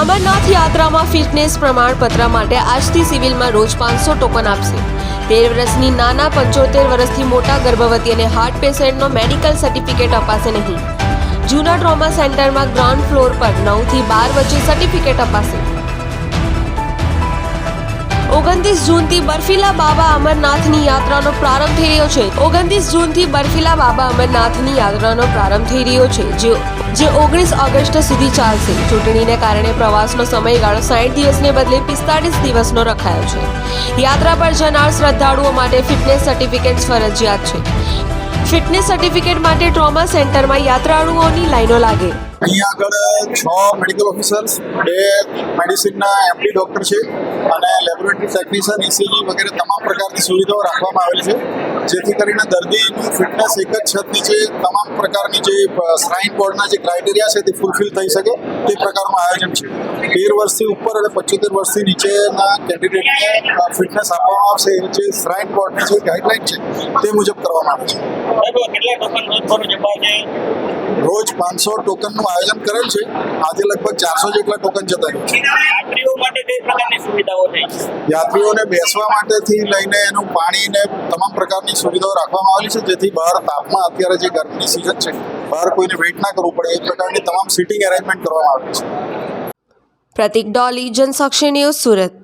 અમરનાથ યાત્રામાં ફિટનેસ પ્રમાણપત્ર માટે આજથી સિવિલમાં રોજ પાંચસો ટોકન આપશે. તેર વર્ષની નાના પંચોતેર વર્ષથી મોટા ગર્ભવતી અને હાર્ટ પેશન્ટનો મેડિકલ સર્ટિફિકેટ અપાશે નહીં. જૂના ટ્રોમા સેન્ટરમાં ગ્રાઉન્ડ ફ્લોર પર નવથી બાર વચ્ચે સર્ટિફિકેટ અપાશે. ઓગણત્રીસ જૂનથી બર્ફીલા બાબા અમરનાથની યાત્રાનો પ્રારંભ થઈ રહ્યો છે. ઓગણત્રીસ જૂનથી બર્ફીલા બાબા અમરનાથની યાત્રાનો પ્રારંભ થઈ રહ્યો છે, જે જે ઓગણીસ ઓગસ્ટ સુધી ચાલશે. ચૂંટણીને કારણે પ્રવાસનો સમયગાળો સાઠ દિવસને બદલે પિસ્તાળીસ દિવસનો રખાયો છે. યાત્રા પર જનાર શ્રદ્ધાળુઓ માટે ફિટનેસ સર્ટિફિકેટ્સ ફરજિયાત છે. ફિટનેસ સર્ટિફિકેટ માટે ટ્રોમા સેન્ટરમાં યાત્રાળુઓની લાઈનો લાગે. અહીંયા આગળ છ મેડિકલ ઓફિસર્સ બે મેડિસિનના એમડી ડૉક્ટર છે અને લેબોરેટરી ટેકનિશિયન ઇસીજી વગેરે તમામ પ્રકારની સુવિધાઓ રાખવામાં આવેલી છે. જેથી કરીને દર્દીની ફિટનેસ એક જ છત નીચે તમામ પ્રકારની જે શ્રાઇન બોર્ડના જે ક્રાઇટેરિયા છે તે ફૂલફિલ થઈ શકે તે પ્રકારનું આયોજન છે. તેર વર્ષથી ઉપર અને પંચોતેર વર્ષથી નીચેના કેન્ડિડેટને ફિટનેસ આપવામાં આવશે એ જે શ્રાઇન બોર્ડની જે ગાઈડલાઇન છે તે મુજબ કરવામાં આવે છે. રોજ પાંચસો ટોકનનું આયોજન કરેલ છે. આજે લગભગ ચારસો જેટલા ટોકન જતા રહ્યા છે. માટે કઈ પ્રકારની સુવિધાઓ થઈ? યાત્રીઓને બેસવા માટેથી લઈને એનું પાણી ને તમામ પ્રકારની સુવિધાઓ રાખવામાં આવેલી છે. જેથી બહાર તાપમાં અત્યારે જે ગરમીની સિઝન છે બહાર કોઈને વેઇટ ના કરવું પડે. એ પ્રકારની તમામ સીટિંગ એરેન્જમેન્ટ કરવામાં આવેલી છે. પ્રતિક ડોલી જનસાક્ષી ન્યૂઝ સુરત.